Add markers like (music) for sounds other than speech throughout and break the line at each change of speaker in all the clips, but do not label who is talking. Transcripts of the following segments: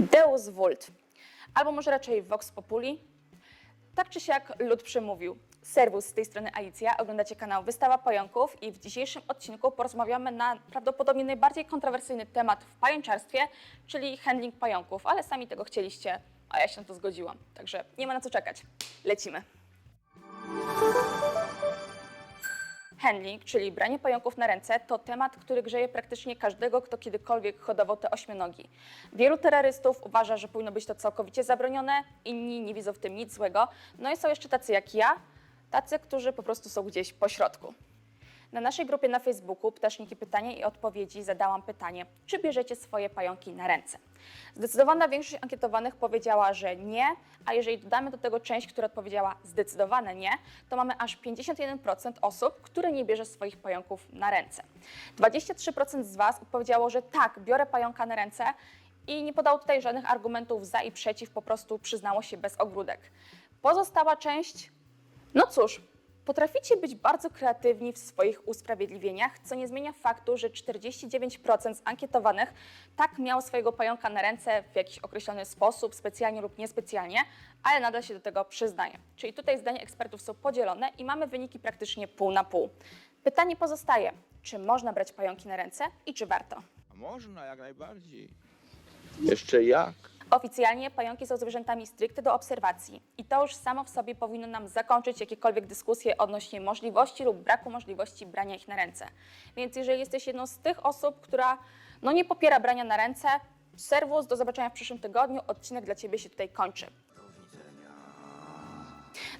Deus vult, albo może raczej vox populi. Tak czy siak lud przemówił. Serwus z tej strony Alicja, oglądacie kanał Wystawa Pająków i w dzisiejszym odcinku porozmawiamy na prawdopodobnie najbardziej kontrowersyjny temat w pajęczarstwie, czyli handling pająków, ale sami tego chcieliście, a ja się na to zgodziłam. Także nie ma na co czekać. Lecimy. Handling, czyli branie pająków na ręce, to temat, który grzeje praktycznie każdego, kto kiedykolwiek hodował te ośmionogi. Wielu terrorystów uważa, że powinno być to całkowicie zabronione, inni nie widzą w tym nic złego. No i są jeszcze tacy jak ja, tacy, którzy po prostu są gdzieś po środku. Na naszej grupie na Facebooku Ptaszniki Pytania i Odpowiedzi zadałam pytanie, czy bierzecie swoje pająki na ręce? Zdecydowana większość ankietowanych powiedziała, że nie, a jeżeli dodamy do tego część, która odpowiedziała zdecydowane nie, to mamy aż 51% osób, które nie bierze swoich pająków na ręce. 23% z Was odpowiedziało, że tak, biorę pająka na ręce i nie podało tutaj żadnych argumentów za i przeciw, po prostu przyznało się bez ogródek. Pozostała część no cóż, potraficie być bardzo kreatywni w swoich usprawiedliwieniach, co nie zmienia faktu, że 49% z ankietowanych tak miało swojego pająka na ręce w jakiś określony sposób, specjalnie lub niespecjalnie, ale nadal się do tego przyznaje. Czyli tutaj zdania ekspertów są podzielone i mamy wyniki praktycznie pół na pół. Pytanie pozostaje, czy można brać pająki na ręce i czy warto?
A można, jak najbardziej. Jeszcze jak?
Oficjalnie pająki są zwierzętami stricte do obserwacji i to już samo w sobie powinno nam zakończyć jakiekolwiek dyskusje odnośnie możliwości lub braku możliwości brania ich na ręce. Więc jeżeli jesteś jedną z tych osób, która no nie popiera brania na ręce, serwus, do zobaczenia w przyszłym tygodniu, odcinek dla Ciebie się tutaj kończy.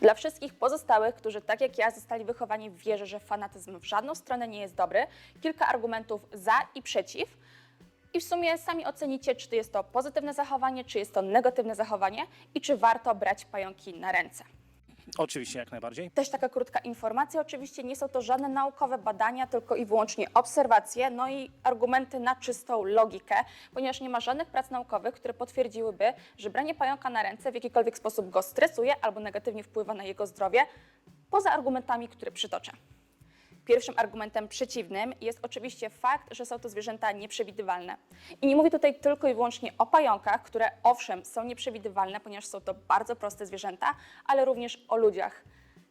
Dla wszystkich pozostałych, którzy tak jak ja zostali wychowani w wierze, że fanatyzm w żadną stronę nie jest dobry, kilka argumentów za i przeciw. I w sumie sami ocenicie, czy to jest to pozytywne zachowanie, czy jest to negatywne zachowanie i czy warto brać pająki na ręce.
Oczywiście, jak najbardziej.
Też taka krótka informacja, oczywiście nie są to żadne naukowe badania, tylko i wyłącznie obserwacje, no i argumenty na czystą logikę, ponieważ nie ma żadnych prac naukowych, które potwierdziłyby, że branie pająka na ręce w jakikolwiek sposób go stresuje albo negatywnie wpływa na jego zdrowie, poza argumentami, które przytoczę. Pierwszym argumentem przeciwnym jest oczywiście fakt, że są to zwierzęta nieprzewidywalne. I nie mówię tutaj tylko i wyłącznie o pająkach, które owszem są nieprzewidywalne, ponieważ są to bardzo proste zwierzęta, ale również o ludziach.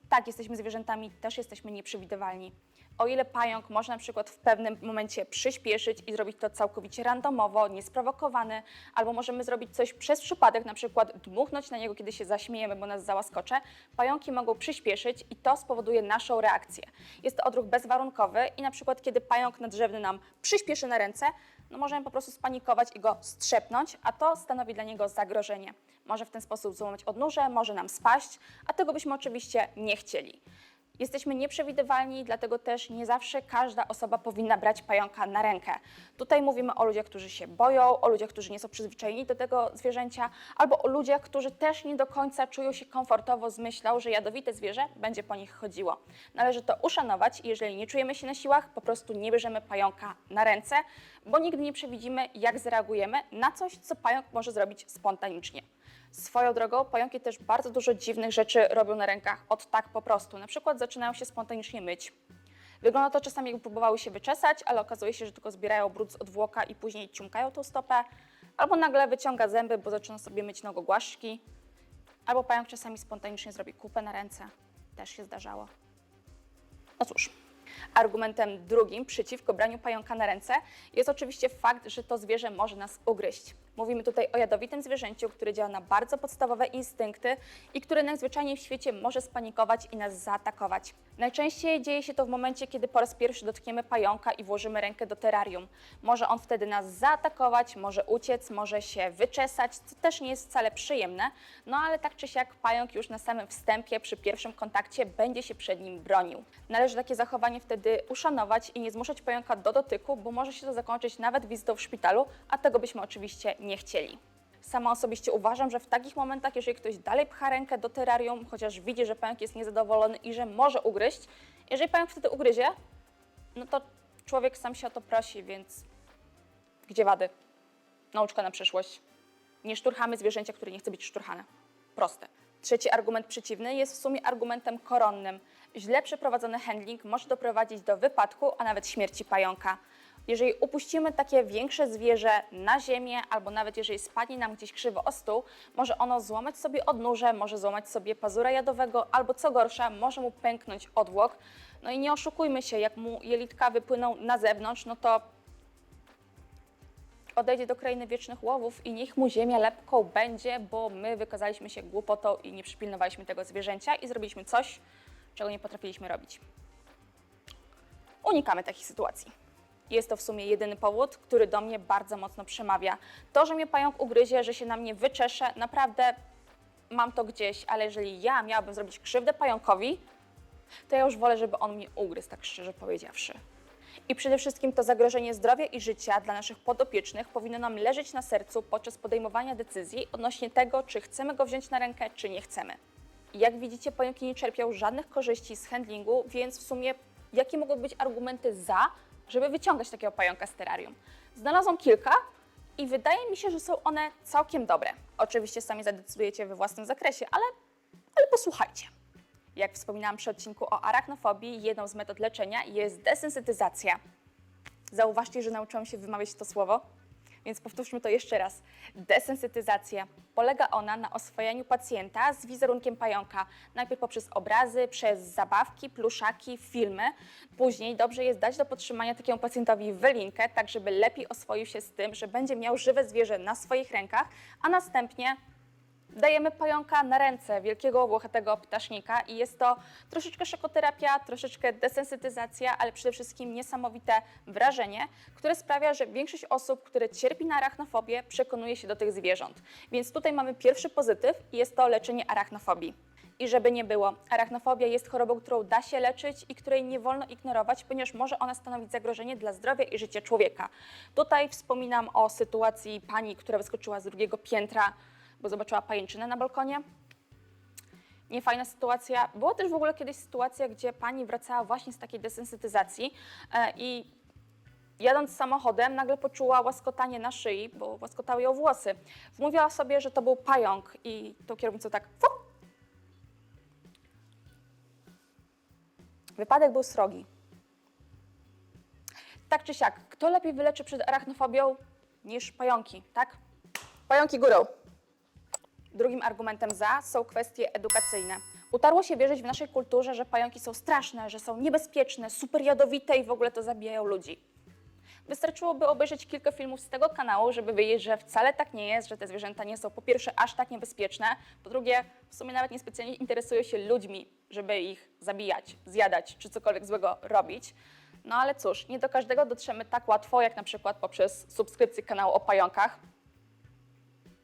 Tak, jesteśmy zwierzętami, też jesteśmy nieprzewidywalni. O ile pająk może na przykład w pewnym momencie przyspieszyć i zrobić to całkowicie randomowo, niesprowokowany, albo możemy zrobić coś przez przypadek, na przykład dmuchnąć na niego, kiedy się zaśmiejemy, bo nas załaskocze, pająki mogą przyspieszyć i to spowoduje naszą reakcję. Jest to odruch bezwarunkowy i na przykład kiedy pająk nadrzewny nam przyspieszy na ręce, no możemy po prostu spanikować i go strzepnąć, a to stanowi dla niego zagrożenie. Może w ten sposób złamać odnóże, może nam spaść, a tego byśmy oczywiście nie chcieli. Jesteśmy nieprzewidywalni, dlatego też nie zawsze każda osoba powinna brać pająka na rękę. Tutaj mówimy o ludziach, którzy się boją, o ludziach, którzy nie są przyzwyczajeni do tego zwierzęcia, albo o ludziach, którzy też nie do końca czują się komfortowo z myślą, że jadowite zwierzę będzie po nich chodziło. Należy to uszanować i jeżeli nie czujemy się na siłach, po prostu nie bierzemy pająka na ręce, bo nigdy nie przewidzimy, jak zareagujemy na coś, co pająk może zrobić spontanicznie. Swoją drogą, pająki też bardzo dużo dziwnych rzeczy robią na rękach od tak po prostu. Na przykład zaczynają się spontanicznie myć. Wygląda to czasami, jakby próbowały się wyczesać, ale okazuje się, że tylko zbierają brud z odwłoka i później ciumkają tą stopę. Albo nagle wyciąga zęby, bo zaczyna sobie myć nogogłaszczki. Albo pająk czasami spontanicznie zrobi kupę na ręce. Też się zdarzało. No cóż, argumentem drugim przeciwko braniu pająka na ręce jest oczywiście fakt, że to zwierzę może nas ugryźć. Mówimy tutaj o jadowitym zwierzęciu, które działa na bardzo podstawowe instynkty i które najzwyczajniej w świecie może spanikować i nas zaatakować. Najczęściej dzieje się to w momencie, kiedy po raz pierwszy dotkniemy pająka i włożymy rękę do terrarium. Może on wtedy nas zaatakować, może uciec, może się wyczesać, co też nie jest wcale przyjemne, no ale tak czy siak pająk już na samym wstępie, przy pierwszym kontakcie będzie się przed nim bronił. Należy takie zachowanie wtedy uszanować i nie zmuszać pająka do dotyku, bo może się to zakończyć nawet wizytą w szpitalu, a tego byśmy oczywiście nie chcieli. Sama osobiście uważam, że w takich momentach, jeżeli ktoś dalej pcha rękę do terrarium, chociaż widzi, że pająk jest niezadowolony i że może ugryźć, jeżeli pająk wtedy ugryzie, no to człowiek sam się o to prosi, więc gdzie wady? Nauczka na przyszłość. Nie szturchamy zwierzęcia, które nie chce być szturchane. Proste. Trzeci argument przeciwny jest w sumie argumentem koronnym. Źle przeprowadzony handling może doprowadzić do wypadku, a nawet śmierci pająka. Jeżeli upuścimy takie większe zwierzę na ziemię, albo nawet jeżeli spadnie nam gdzieś krzywo o stół, może ono złamać sobie odnóże, może złamać sobie pazura jadowego, albo co gorsza, może mu pęknąć odwłok. No i nie oszukujmy się, jak mu jelitka wypłyną na zewnątrz, no to odejdzie do krainy wiecznych łowów i niech mu ziemia lepką będzie, bo my wykazaliśmy się głupotą i nie przypilnowaliśmy tego zwierzęcia i zrobiliśmy coś, czego nie potrafiliśmy robić. Unikamy takich sytuacji. Jest to w sumie jedyny powód, który do mnie bardzo mocno przemawia. To, że mnie pająk ugryzie, że się na mnie wyczesze, naprawdę mam to gdzieś, ale jeżeli ja miałabym zrobić krzywdę pająkowi, to ja już wolę, żeby on mnie ugryzł, tak szczerze powiedziawszy. I przede wszystkim to zagrożenie zdrowia i życia dla naszych podopiecznych powinno nam leżeć na sercu podczas podejmowania decyzji odnośnie tego, czy chcemy go wziąć na rękę, czy nie chcemy. Jak widzicie, pająki nie czerpią żadnych korzyści z handlingu, więc w sumie jakie mogą być argumenty za, żeby wyciągać takiego pająka z terrarium? Znalazłam kilka i wydaje mi się, że są one całkiem dobre. Oczywiście sami zadecydujecie we własnym zakresie, ale, ale posłuchajcie. Jak wspominałam przy odcinku o arachnofobii, jedną z metod leczenia jest desensytyzacja. Zauważcie, że nauczyłam się wymawiać to słowo, więc powtórzmy to jeszcze raz. Desensytyzacja. Polega ona na oswojeniu pacjenta z wizerunkiem pająka, najpierw poprzez obrazy, przez zabawki, pluszaki, filmy. Później dobrze jest dać do podtrzymania takiemu pacjentowi wylinkę, tak żeby lepiej oswoił się z tym, że będzie miał żywe zwierzę na swoich rękach, a następnie dajemy pająka na ręce wielkiego włochatego ptasznika i jest to troszeczkę szokoterapia, troszeczkę desensytyzacja, ale przede wszystkim niesamowite wrażenie, które sprawia, że większość osób, które cierpi na arachnofobię, przekonuje się do tych zwierząt. Więc tutaj mamy pierwszy pozytyw i jest to leczenie arachnofobii. I żeby nie było, arachnofobia jest chorobą, którą da się leczyć i której nie wolno ignorować, ponieważ może ona stanowić zagrożenie dla zdrowia i życia człowieka. Tutaj wspominam o sytuacji pani, która wyskoczyła z drugiego piętra, bo zobaczyła pajęczynę na balkonie. Niefajna sytuacja. Była też w ogóle kiedyś sytuacja, gdzie pani wracała właśnie z takiej desensytyzacji e, i jadąc samochodem nagle poczuła łaskotanie na szyi, bo łaskotały ją włosy. Wmówiła sobie, że to był pająk i tą kierownicą tak fup, Wypadek był srogi. Tak czy siak, kto lepiej wyleczy przed arachnofobią niż pająki, tak? Pająki górą. Drugim argumentem za są kwestie edukacyjne. Utarło się wierzyć w naszej kulturze, że pająki są straszne, że są niebezpieczne, super jadowite i w ogóle to zabijają ludzi. Wystarczyłoby obejrzeć kilka filmów z tego kanału, żeby wiedzieć, że wcale tak nie jest, że te zwierzęta nie są po pierwsze aż tak niebezpieczne, po drugie w sumie nawet niespecjalnie interesują się ludźmi, żeby ich zabijać, zjadać czy cokolwiek złego robić. No ale cóż, nie do każdego dotrzemy tak łatwo, jak na przykład poprzez subskrypcję kanału o pająkach.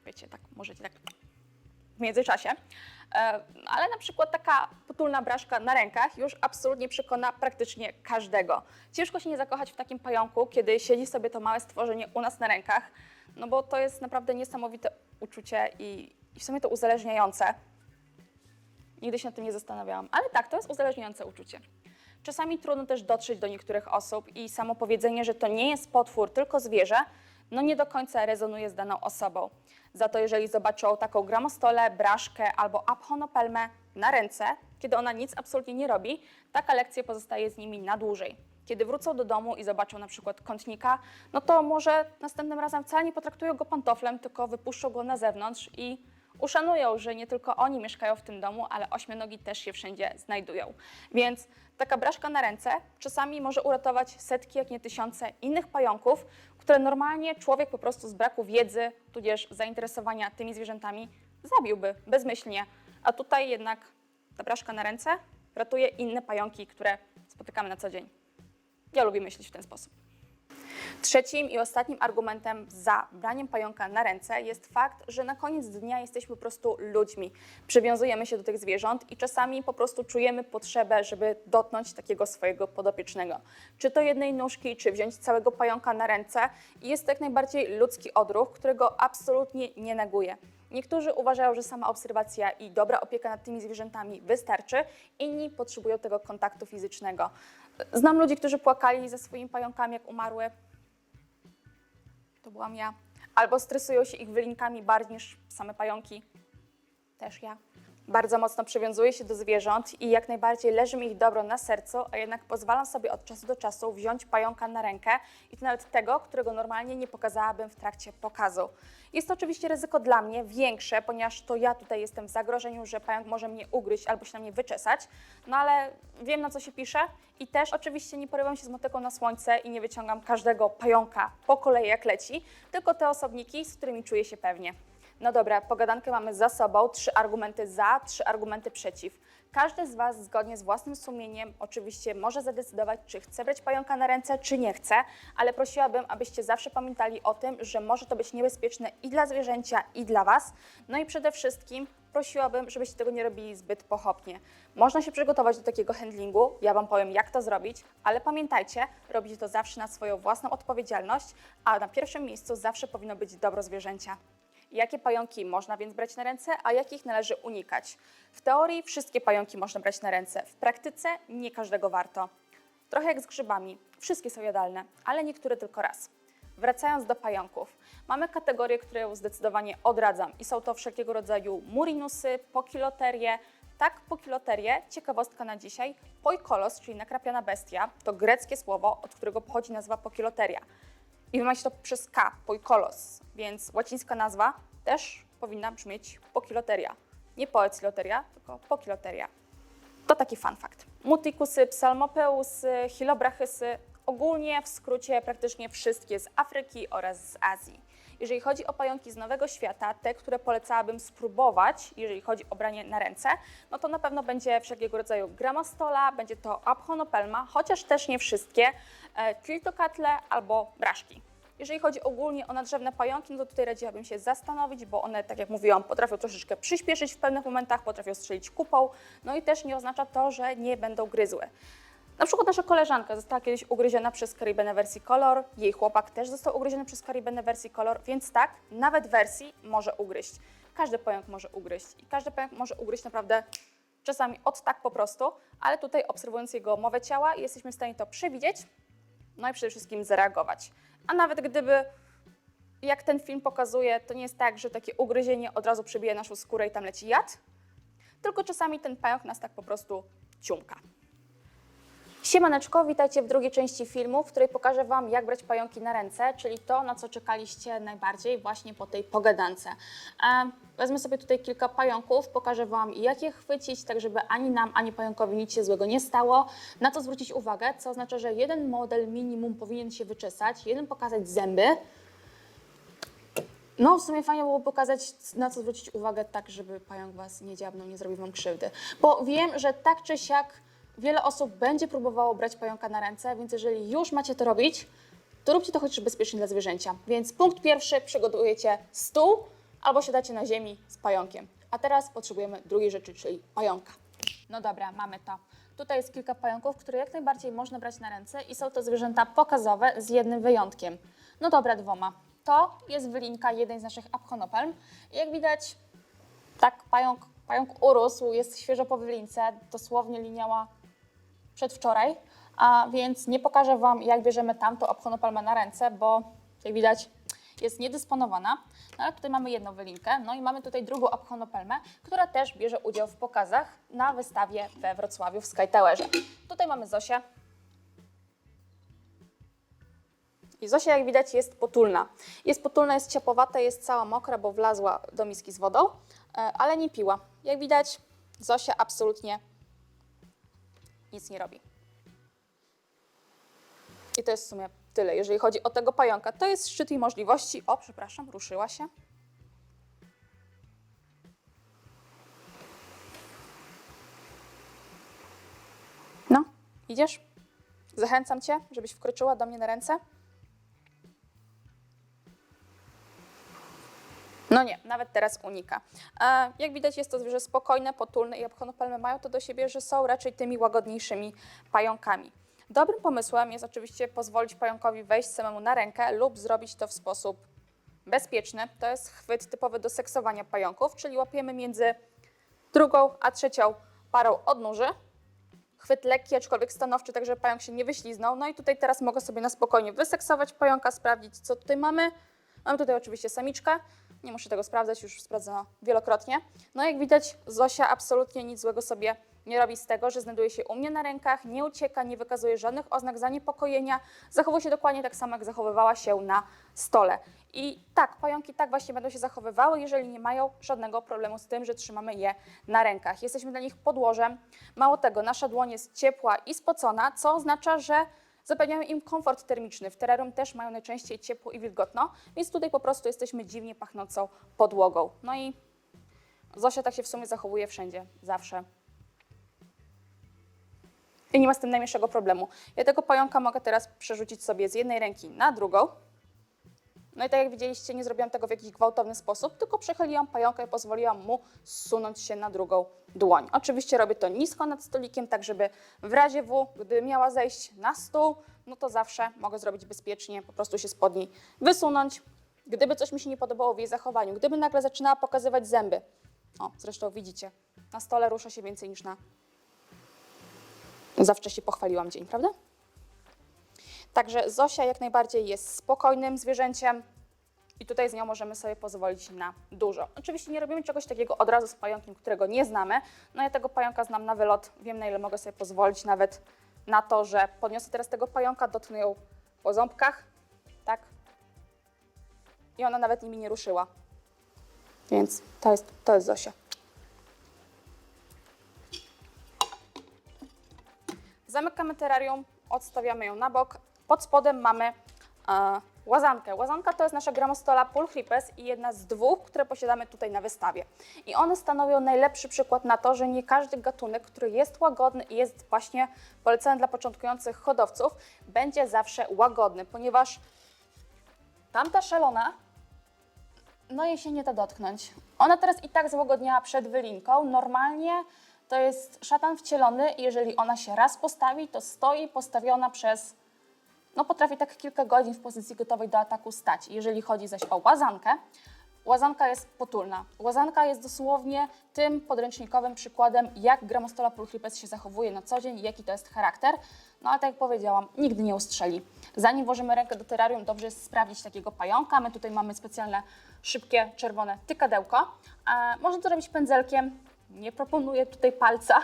Wiecie, tak możecie tak w międzyczasie. E, Ale na przykład taka potulna braszka na rękach już absolutnie przekona praktycznie każdego. Ciężko się nie zakochać w takim pająku, kiedy siedzi sobie to małe stworzenie u nas na rękach, no bo to jest naprawdę niesamowite uczucie i, w sumie to uzależniające. Nigdy się nad tym nie zastanawiałam, ale tak, to jest uzależniające uczucie. Czasami trudno też dotrzeć do niektórych osób i samo powiedzenie, że to nie jest potwór, tylko zwierzę, no nie do końca rezonuje z daną osobą. Za to jeżeli zobaczą taką gramostolę, braszkę albo aphonopelmę na ręce, kiedy ona nic absolutnie nie robi, taka lekcja pozostaje z nimi na dłużej. Kiedy wrócą do domu i zobaczą na przykład kątnika, no to może następnym razem wcale nie potraktują go pantoflem, tylko wypuszczą go na zewnątrz i uszanują, że nie tylko oni mieszkają w tym domu, ale ośmionogi też się wszędzie znajdują. Więc taka braszka na ręce czasami może uratować setki, jak nie tysiące innych pająków, które normalnie człowiek po prostu z braku wiedzy, tudzież zainteresowania tymi zwierzętami zabiłby bezmyślnie. A tutaj jednak ta braszka na ręce ratuje inne pająki, które spotykamy na co dzień. Ja lubię myśleć w ten sposób. Trzecim i ostatnim argumentem za braniem pająka na ręce jest fakt, że na koniec dnia jesteśmy po prostu ludźmi. Przywiązujemy się do tych zwierząt i czasami po prostu czujemy potrzebę, żeby dotknąć takiego swojego podopiecznego. Czy to jednej nóżki, czy wziąć całego pająka na ręce. Jest to jak najbardziej ludzki odruch, którego absolutnie nie neguję. Niektórzy uważają, że sama obserwacja i dobra opieka nad tymi zwierzętami wystarczy, inni potrzebują tego kontaktu fizycznego. Znam ludzi, którzy płakali ze swoimi pająkami, jak umarły. To byłam ja. Albo stresują się ich wylinkami bardziej niż same pająki. Też ja. Bardzo mocno przywiązuję się do zwierząt i jak najbardziej leży mi ich dobro na sercu, a jednak pozwalam sobie od czasu do czasu wziąć pająka na rękę i to nawet tego, którego normalnie nie pokazałabym w trakcie pokazu. Jest to oczywiście ryzyko dla mnie większe, ponieważ to ja tutaj jestem w zagrożeniu, że pająk może mnie ugryźć albo się na mnie wyczesać, no ale wiem na co się pisze i też oczywiście nie porywam się z motyką na słońce i nie wyciągam każdego pająka po kolei jak leci, tylko te osobniki, z którymi czuję się pewnie. No dobra, pogadankę mamy za sobą, trzy argumenty za, trzy argumenty przeciw. Każdy z Was zgodnie z własnym sumieniem oczywiście może zadecydować, czy chce brać pająka na ręce, czy nie chce, ale prosiłabym, abyście zawsze pamiętali o tym, że może to być niebezpieczne i dla zwierzęcia, i dla Was. No i przede wszystkim prosiłabym, żebyście tego nie robili zbyt pochopnie. Można się przygotować do takiego handlingu, ja Wam powiem, jak to zrobić, ale pamiętajcie, robić to zawsze na swoją własną odpowiedzialność, a na pierwszym miejscu zawsze powinno być dobro zwierzęcia. Jakie pająki można więc brać na ręce, a jakich należy unikać? W teorii wszystkie pająki można brać na ręce, w praktyce nie każdego warto. Trochę jak z grzybami, wszystkie są jadalne, ale niektóre tylko raz. Wracając do pająków, mamy kategorie, które zdecydowanie odradzam i są to wszelkiego rodzaju murinusy, pokiloterie. Tak, pokiloterie, ciekawostka na dzisiaj, poikolos, czyli nakrapiana bestia, to greckie słowo, od którego pochodzi nazwa pokiloteria. I się to przez K, poikolos, więc łacińska nazwa też powinna brzmieć pokiloteria. Nie poeciloteria, tylko pokiloteria. To taki fun fact. Mutikusy, psalmopeusy, hilobrachysy, ogólnie w skrócie praktycznie wszystkie z Afryki oraz z Azji. Jeżeli chodzi o pająki z Nowego Świata, te, które polecałabym spróbować, jeżeli chodzi o branie na ręce, no to na pewno będzie wszelkiego rodzaju gramastola, będzie to abhonopelma, chociaż też nie wszystkie, e, tiltokatle albo braszki. Jeżeli chodzi ogólnie o nadrzewne pająki, no to tutaj radziłabym się zastanowić, bo one, tak jak mówiłam, potrafią troszeczkę przyspieszyć w pewnych momentach, potrafią strzelić kupą, no i też nie oznacza to, że nie będą gryzły. Na przykład nasza koleżanka została kiedyś ugryziona przez Karibenę wersji Color, jej chłopak też został ugryziony przez Karibenę wersji Color, więc tak, nawet wersji może ugryźć. Każdy pająk może ugryźć i każdy pająk może ugryźć naprawdę czasami od tak po prostu, ale tutaj obserwując jego mowę ciała jesteśmy w stanie to przewidzieć, no i przede wszystkim zareagować. A nawet gdyby, jak ten film pokazuje, to nie jest tak, że takie ugryzienie od razu przebije naszą skórę i tam leci jad, tylko czasami ten pająk nas tak po prostu ciumka. Siemaneczko, witajcie w drugiej części filmu, w której pokażę Wam, jak brać pająki na ręce, czyli to, na co czekaliście najbardziej właśnie po tej pogadance. E, Wezmę sobie tutaj kilka pająków, pokażę Wam, jak je chwycić, tak żeby ani nam, ani pająkowi nic się złego nie stało. Na to zwrócić uwagę, co oznacza, że jeden model minimum powinien się wyczesać, jeden pokazać zęby, no, w sumie fajnie było pokazać, na co zwrócić uwagę, tak, żeby pająk was nie dziabnął, nie zrobił wam krzywdy. Bo wiem, że tak czy siak wiele osób będzie próbowało brać pająka na ręce, więc jeżeli już macie to robić, to róbcie to chociaż bezpiecznie dla zwierzęcia. Więc punkt pierwszy, przygotujecie stół albo siadacie na ziemi z pająkiem. A teraz potrzebujemy drugiej rzeczy, czyli pająka. No dobra, mamy to. Tutaj jest kilka pająków, które jak najbardziej można brać na ręce i są to zwierzęta pokazowe z jednym wyjątkiem. No dobra, dwoma. To jest wylinka jednej z naszych apchonopelm. Jak widać, tak, pająk, pająk urósł, jest świeżo po wylince, dosłownie liniała przedwczoraj, a więc nie pokażę Wam, jak bierzemy tamtą apchonopelmę na ręce, bo jak widać jest niedysponowana. No ale tutaj mamy jedną wylinkę, no i mamy tutaj drugą apchonopelmę, która też bierze udział w pokazach na wystawie we Wrocławiu w Sky Towerze. Tutaj mamy Zosię. I Zosia, jak widać, jest potulna. Jest potulna, jest ciepłowata, jest cała mokra, bo wlazła do miski z wodą, e, ale nie piła. Jak widać, Zosia absolutnie nic nie robi. I to jest w sumie tyle, jeżeli chodzi o tego pająka. To jest szczyt jej możliwości. O, przepraszam, ruszyła się. No, idziesz? Zachęcam Cię, żebyś wkroczyła do mnie na ręce. No nie, nawet teraz unika. Jak widać jest to zwierzę spokojne, potulne i apchonopelmy mają to do siebie, że są raczej tymi łagodniejszymi pająkami. Dobrym pomysłem jest oczywiście pozwolić pająkowi wejść samemu na rękę lub zrobić to w sposób bezpieczny. To jest chwyt typowy do seksowania pająków, czyli łapiemy między drugą a trzecią parą odnóży. Chwyt lekki, aczkolwiek stanowczy, tak żeby pająk się nie wyśliznął. No i tutaj teraz mogę sobie na spokojnie wyseksować pająka, sprawdzić co tutaj mamy. Mamy tutaj oczywiście samiczkę, nie muszę tego sprawdzać, już sprawdzona wielokrotnie. No jak widać, Zosia absolutnie nic złego sobie nie robi z tego, że znajduje się u mnie na rękach, nie ucieka, nie wykazuje żadnych oznak zaniepokojenia, zachowuje się dokładnie tak samo, jak zachowywała się na stole. I tak, pająki tak właśnie będą się zachowywały, jeżeli nie mają żadnego problemu z tym, że trzymamy je na rękach. Jesteśmy dla nich podłożem. Mało tego, nasza dłoń jest ciepła i spocona, co oznacza, że zapewniamy im komfort termiczny. W terrarium też mają najczęściej ciepło i wilgotno, więc tutaj po prostu jesteśmy dziwnie pachnącą podłogą. No i Zosia tak się w sumie zachowuje wszędzie, zawsze. I nie ma z tym najmniejszego problemu. Ja tego pająka mogę teraz przerzucić sobie z jednej ręki na drugą. No i tak jak widzieliście, nie zrobiłam tego w jakiś gwałtowny sposób, tylko przechyliłam pająka i pozwoliłam mu zsunąć się na drugą dłoń. Oczywiście robię to nisko nad stolikiem, tak żeby w razie W, gdy miała zejść na stół, no to zawsze mogę zrobić bezpiecznie, po prostu się spod niej wysunąć. Gdyby coś mi się nie podobało w jej zachowaniu, gdyby nagle zaczynała pokazywać zęby, o, zresztą widzicie, na stole rusza się więcej niż na... Zawsze się pochwaliłam dzień, prawda? Także Zosia jak najbardziej jest spokojnym zwierzęciem i tutaj z nią możemy sobie pozwolić na dużo. Oczywiście nie robimy czegoś takiego od razu z pająkiem, którego nie znamy. No ja tego pająka znam na wylot, wiem na ile mogę sobie pozwolić nawet na to, że podniosę teraz tego pająka, dotknę ją po ząbkach, tak? I ona nawet nimi nie ruszyła. Więc to jest, to jest Zosia. Zamykamy terrarium, odstawiamy ją na bok. Pod spodem mamy e, łazankę. Łazanka to jest nasza gramostola pulchripes i jedna z dwóch, które posiadamy tutaj na wystawie. I one stanowią najlepszy przykład na to, że nie każdy gatunek, który jest łagodny i jest właśnie polecany dla początkujących hodowców, będzie zawsze łagodny, ponieważ tamta szelona no jej się nie da dotknąć. Ona teraz i tak złagodniała przed wylinką. Normalnie to jest szatan wcielony i jeżeli ona się raz postawi, to stoi postawiona przez, no potrafi tak kilka godzin w pozycji gotowej do ataku stać. Jeżeli chodzi zaś o łazankę, łazanka jest potulna. Łazanka jest dosłownie tym podręcznikowym przykładem, jak gramostola pulchripes się zachowuje na co dzień jaki to jest charakter. No ale tak jak powiedziałam, nigdy nie ustrzeli. Zanim włożymy rękę do terrarium, dobrze jest sprawdzić takiego pająka. My tutaj mamy specjalne, szybkie, czerwone tykadełko. E, można to robić pędzelkiem. Nie proponuję tutaj palca,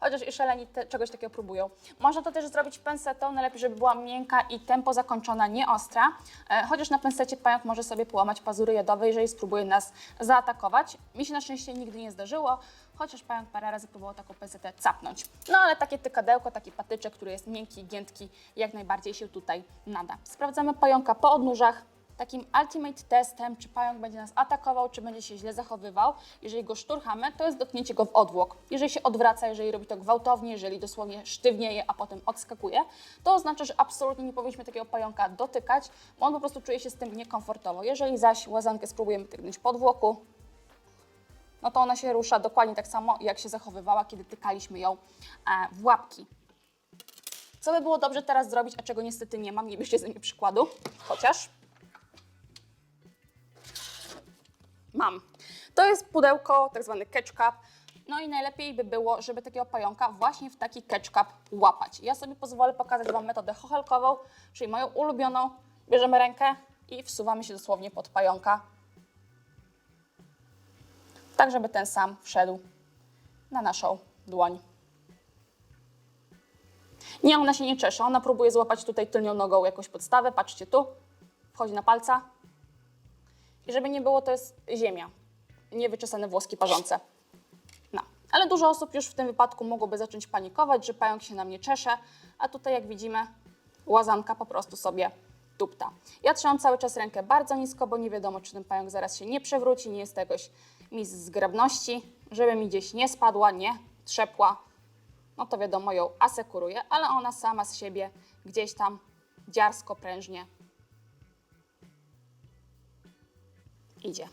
chociaż i szaleni te, czegoś takiego próbują. Można to też zrobić pensetą, najlepiej, żeby była miękka i tempo zakończona, nie ostra. E, chociaż na pensecie pająk może sobie połamać pazury jadowe, jeżeli spróbuje nas zaatakować. Mi się na szczęście nigdy nie zdarzyło, chociaż pająk parę razy próbował taką pensetę capnąć. No ale takie tykadełko, taki patyczek, który jest miękki, giętki, jak najbardziej się tutaj nada. Sprawdzamy pająka po odnóżach. Takim ultimate testem, czy pająk będzie nas atakował, czy będzie się źle zachowywał. Jeżeli go szturchamy, to jest dotknięcie go w odwłok. Jeżeli się odwraca, jeżeli robi to gwałtownie, jeżeli dosłownie sztywnieje, a potem odskakuje, to oznacza, że absolutnie nie powinniśmy takiego pająka dotykać, bo on po prostu czuje się z tym niekomfortowo. Jeżeli zaś łazankę spróbujemy tyknąć po odwłoku, no to ona się rusza dokładnie tak samo, jak się zachowywała, kiedy tykaliśmy ją e, w łapki. Co by było dobrze teraz zrobić, a czego niestety nie mam, nie bierzcie ze mnie przykładu, chociaż mam. To jest pudełko, tak zwany catch cup. No i najlepiej by było, żeby takiego pająka właśnie w taki catch cup łapać. Ja sobie pozwolę pokazać Wam metodę chochelkową, czyli moją ulubioną. Bierzemy rękę i wsuwamy się dosłownie pod pająka, tak żeby ten sam wszedł na naszą dłoń. Nie, ona się nie czesze, ona próbuje złapać tutaj tylnią nogą jakąś podstawę, patrzcie tu, wchodzi na palca, i żeby nie było, to jest ziemia, niewyczesane włoski parzące. No. Ale dużo osób już w tym wypadku mogłoby zacząć panikować, że pająk się na mnie czesze, a tutaj jak widzimy, łazanka po prostu sobie tupta. Ja trzymam cały czas rękę bardzo nisko, bo nie wiadomo, czy ten pająk zaraz się nie przewróci, nie jest to jakoś mi z zgrabności, żeby mi gdzieś nie spadła, nie trzepła. No to wiadomo, ją asekuruję, ale ona sama z siebie gdzieś tam dziarsko, prężnie idzie.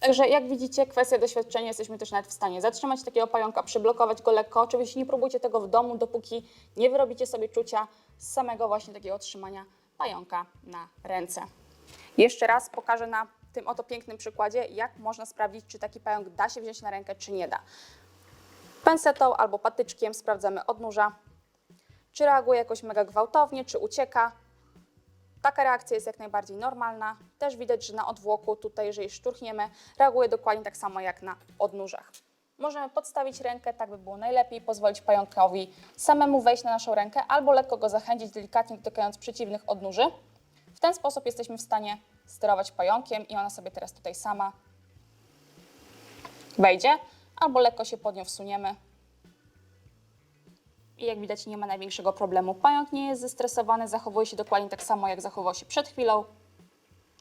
Także jak widzicie, kwestia doświadczenia, jesteśmy też nawet w stanie zatrzymać takiego pająka, przyblokować go lekko. Oczywiście nie próbujcie tego w domu, dopóki nie wyrobicie sobie czucia z samego właśnie takiego trzymania pająka na ręce. Jeszcze raz pokażę na tym oto pięknym przykładzie, jak można sprawdzić, czy taki pająk da się wziąć na rękę, czy nie da. Pensetą albo patyczkiem sprawdzamy odnóża, czy reaguje jakoś mega gwałtownie, czy ucieka. Taka reakcja jest jak najbardziej normalna. Też widać, że na odwłoku tutaj, jeżeli szturchniemy, reaguje dokładnie tak samo jak na odnóżach. Możemy podstawić rękę, tak by było najlepiej, pozwolić pająkowi samemu wejść na naszą rękę albo lekko go zachęcić, delikatnie dotykając przeciwnych odnóży. W ten sposób jesteśmy w stanie sterować pająkiem i ona sobie teraz tutaj sama wejdzie, albo lekko się pod nią wsuniemy. I jak widać nie ma największego problemu. Pająk nie jest zestresowany, zachowuje się dokładnie tak samo jak zachowywał się przed chwilą.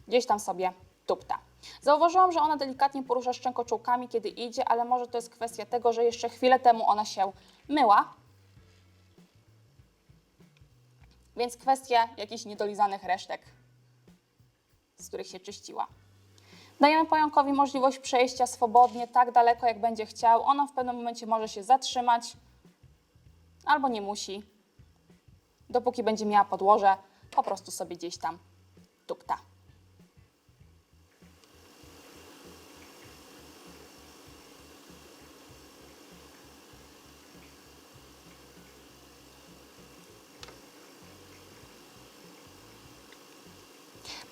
Gdzieś tam sobie tupta. Zauważyłam, że ona delikatnie porusza szczękoczułkami, kiedy idzie, ale może to jest kwestia tego, że jeszcze chwilę temu ona się myła. Więc kwestia jakichś niedolizanych resztek, z których się czyściła. Dajemy pająkowi możliwość przejścia swobodnie, tak daleko jak będzie chciał. Ono w pewnym momencie może się zatrzymać, albo nie musi. Dopóki będzie miała podłoże, po prostu sobie gdzieś tam tupta.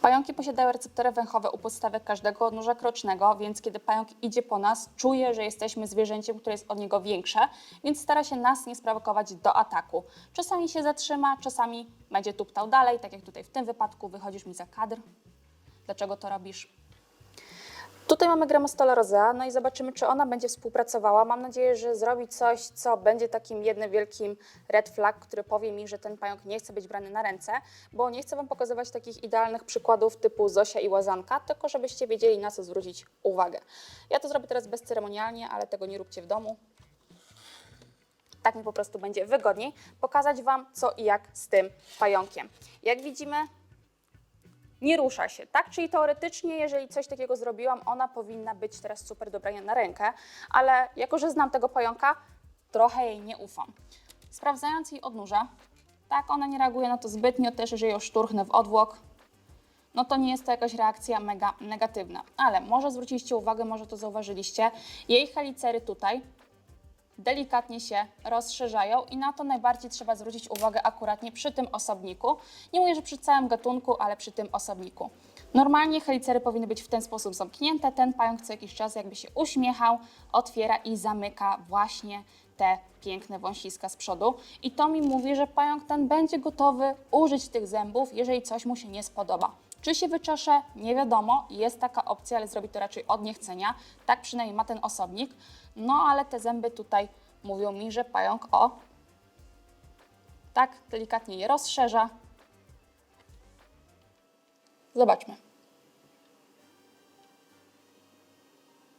Pająki posiadają receptory węchowe u podstawek każdego odnóża krocznego, więc kiedy pająk idzie po nas, czuje, że jesteśmy zwierzęciem, które jest od niego większe, więc stara się nas nie sprowokować do ataku. Czasami się zatrzyma, czasami będzie tuptał dalej, tak jak tutaj w tym wypadku, wychodzisz mi za kadr. Dlaczego to robisz? Tutaj mamy Gramostola rosea, no i zobaczymy, czy ona będzie współpracowała. Mam nadzieję, że zrobi coś, co będzie takim jednym wielkim red flag, który powie mi, że ten pająk nie chce być brany na ręce, bo nie chcę Wam pokazywać takich idealnych przykładów typu Zosia i Łazanka, tylko żebyście wiedzieli, na co zwrócić uwagę. Ja to zrobię teraz bezceremonialnie, ale tego nie róbcie w domu. Tak mi po prostu będzie wygodniej pokazać Wam, co i jak z tym pająkiem. Jak widzimy, nie rusza się, tak? Czyli teoretycznie, jeżeli coś takiego zrobiłam, ona powinna być teraz super dobrania na rękę, ale jako, że znam tego pająka, trochę jej nie ufam. Sprawdzając jej odnóża, tak, ona nie reaguje na to zbytnio, też jeżeli ją szturchnę w odwłok, no to nie jest to jakaś reakcja mega negatywna. Ale może zwróciliście uwagę, może to zauważyliście, jej helicery tutaj delikatnie się rozszerzają i na to najbardziej trzeba zwrócić uwagę akuratnie przy tym osobniku. Nie mówię, że przy całym gatunku, ale przy tym osobniku. Normalnie helicery powinny być w ten sposób zamknięte. Ten pająk co jakiś czas jakby się uśmiechał, otwiera i zamyka właśnie te piękne wąsiska z przodu. I to mi mówi, że pająk ten będzie gotowy użyć tych zębów, jeżeli coś mu się nie spodoba. Czy się wyczesze? Nie wiadomo. Jest taka opcja, ale zrobi to raczej od niechcenia. Tak przynajmniej ma ten osobnik. No ale te zęby tutaj mówią mi, że pająk o tak delikatnie je rozszerza. Zobaczmy.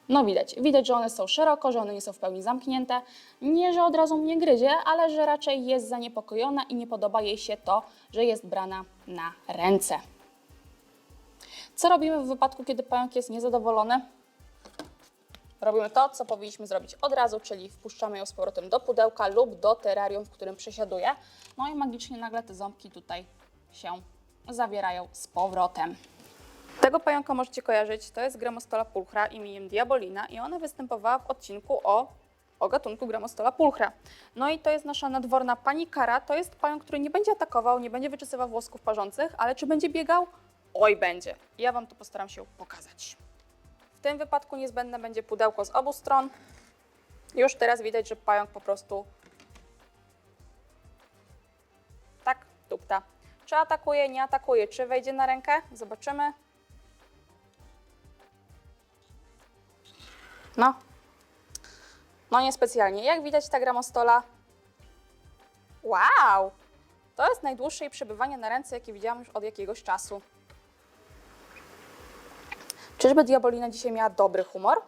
No widać, widać, że one są szeroko, że one nie są w pełni zamknięte. Nie, że od razu mnie gryzie, ale że raczej jest zaniepokojona i nie podoba jej się to, że jest brana na ręce. Co robimy w wypadku, kiedy pająk jest niezadowolony? Robimy to, co powinniśmy zrobić od razu, czyli wpuszczamy ją z powrotem do pudełka lub do terrarium, w którym przesiaduje. No i magicznie nagle te ząbki tutaj się zawierają z powrotem. Tego pająka możecie kojarzyć, to jest Gramostola pulchra imieniem Diabolina i ona występowała w odcinku o, o gatunku Gramostola pulchra. No i to jest nasza nadworna panikara, to jest pająk, który nie będzie atakował, nie będzie wyczesywał włosków parzących, ale czy będzie biegał? Oj, będzie. Ja Wam to postaram się pokazać. W tym wypadku niezbędne będzie pudełko z obu stron. Już teraz widać, że pająk po prostu tak tupta. Czy atakuje, nie atakuje, czy wejdzie na rękę? Zobaczymy. No. No niespecjalnie. Jak widać ta gramostola. Wow! To jest najdłuższe jej przebywanie na ręce, jakie widziałam już od jakiegoś czasu. Czyżby Diabolina dzisiaj miała dobry humor?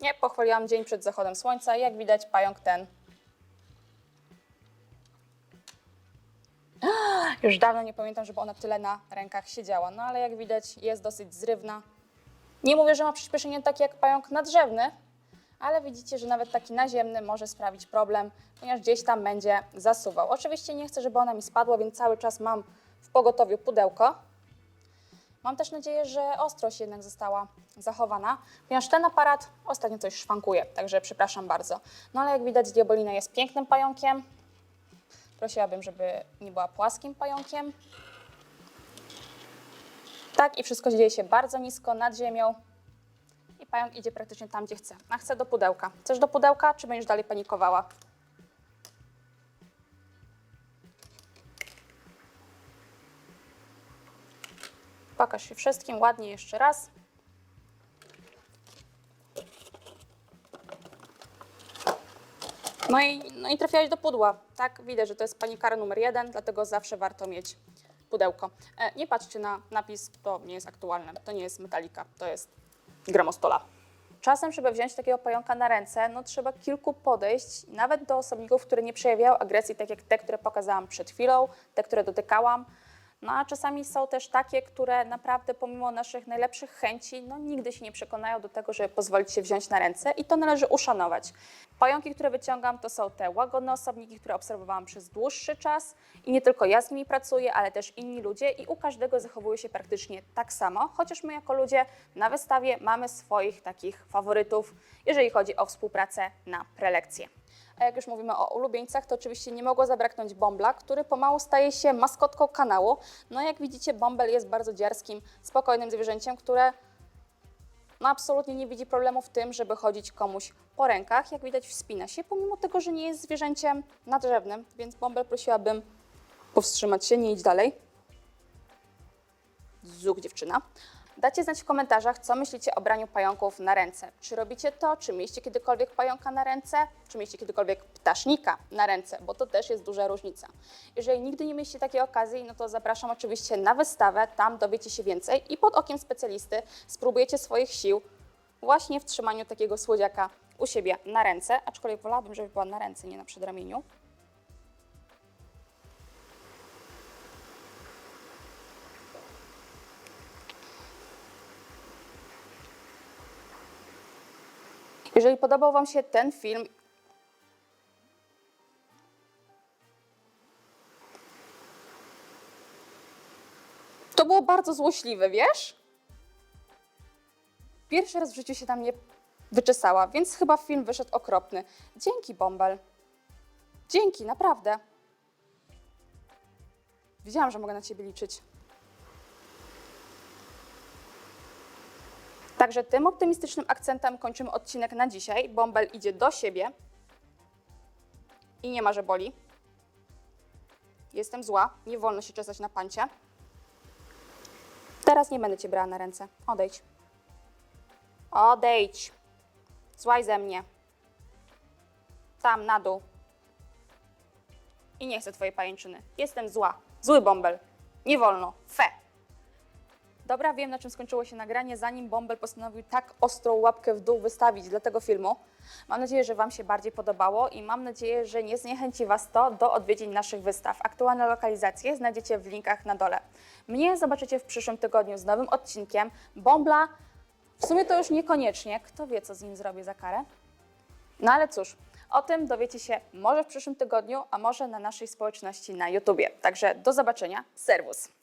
Nie, pochwaliłam dzień przed zachodem słońca. Jak widać, pająk ten (gasps) Już dawno nie pamiętam, żeby ona tyle na rękach siedziała, no ale jak widać jest dosyć zrywna. Nie mówię, że ma przyspieszenie takie jak pająk nadrzewny, ale widzicie, że nawet taki naziemny może sprawić problem, ponieważ gdzieś tam będzie zasuwał. Oczywiście nie chcę, żeby ona mi spadła, więc cały czas mam w pogotowiu pudełko. Mam też nadzieję, że ostrość jednak została zachowana, ponieważ ten aparat ostatnio coś szwankuje, także przepraszam bardzo. No ale jak widać, Diabolina jest pięknym pająkiem. Prosiłabym, żeby nie była płaskim pająkiem. Tak, i wszystko dzieje się bardzo nisko, nad ziemią. I pająk idzie praktycznie tam, gdzie chce. A chce do pudełka. Chcesz do pudełka, czy będziesz dalej panikowała? Pokaż się wszystkim ładnie jeszcze raz. No i, no i trafiłaś do pudła. Tak, widać, że to jest panikara numer jeden, dlatego zawsze warto mieć pudełko. E, nie patrzcie na napis, to nie jest aktualne. To nie jest metalika, to jest gramostola. Czasem, żeby wziąć takiego pająka na ręce, no trzeba kilku podejść, nawet do osobników, które nie przejawiają agresji, tak jak te, które pokazałam przed chwilą, te, które dotykałam. No a czasami są też takie, które naprawdę pomimo naszych najlepszych chęci, no nigdy się nie przekonają do tego, żeby pozwolić się wziąć na ręce i to należy uszanować. Pająki, które wyciągam, to są te łagodne osobniki, które obserwowałam przez dłuższy czas i nie tylko ja z nimi pracuję, ale też inni ludzie i u każdego zachowuje się praktycznie tak samo, chociaż my jako ludzie na wystawie mamy swoich takich faworytów, jeżeli chodzi o współpracę na prelekcje. A jak już mówimy o ulubieńcach, to oczywiście nie mogło zabraknąć Bombla, który pomału staje się maskotką kanału. No jak widzicie, Bąbel jest bardzo dziarskim, spokojnym zwierzęciem, które no absolutnie nie widzi problemu w tym, żeby chodzić komuś po rękach. Jak widać, wspina się, pomimo tego, że nie jest zwierzęciem nadrzewnym, więc Bąbel prosiłabym powstrzymać się, nie idź dalej. Zuk dziewczyna. Dajcie znać w komentarzach, co myślicie o braniu pająków na ręce. Czy robicie to? Czy mieliście kiedykolwiek pająka na ręce? Czy mieliście kiedykolwiek ptasznika na ręce? Bo to też jest duża różnica. Jeżeli nigdy nie mieliście takiej okazji, no to zapraszam oczywiście na wystawę, tam dowiecie się więcej i pod okiem specjalisty spróbujecie swoich sił właśnie w trzymaniu takiego słodziaka u siebie na ręce, aczkolwiek wolałabym, żeby była na ręce, nie na przedramieniu. Jeżeli podobał Wam się ten film, to było bardzo złośliwe, wiesz? Pierwszy raz w życiu się tam nie wyczesała, więc chyba film wyszedł okropny. Dzięki, Bąbel. Dzięki, naprawdę. Wiedziałam, że mogę na Ciebie liczyć. Także tym optymistycznym akcentem kończymy odcinek na dzisiaj. Bąbel idzie do siebie i nie ma, że boli. Jestem zła, nie wolno się czesać na pancie. Teraz nie będę cię brała na ręce. Odejdź. Odejdź. Złaj ze mnie. Tam, na dół. I nie chcę twojej pajęczyny. Jestem zła. Zły bąbel. Nie wolno. Fe. Dobra, wiem na czym skończyło się nagranie, zanim Bąbel postanowił tak ostrą łapkę w dół wystawić dla tego filmu. Mam nadzieję, że Wam się bardziej podobało i mam nadzieję, że nie zniechęci Was to do odwiedzin naszych wystaw. Aktualne lokalizacje znajdziecie w linkach na dole. Mnie zobaczycie w przyszłym tygodniu z nowym odcinkiem. Bąbla w sumie to już niekoniecznie. Kto wie, co z nim zrobię za karę? No ale cóż, o tym dowiecie się może w przyszłym tygodniu, a może na naszej społeczności na YouTubie. Także do zobaczenia. Serwus!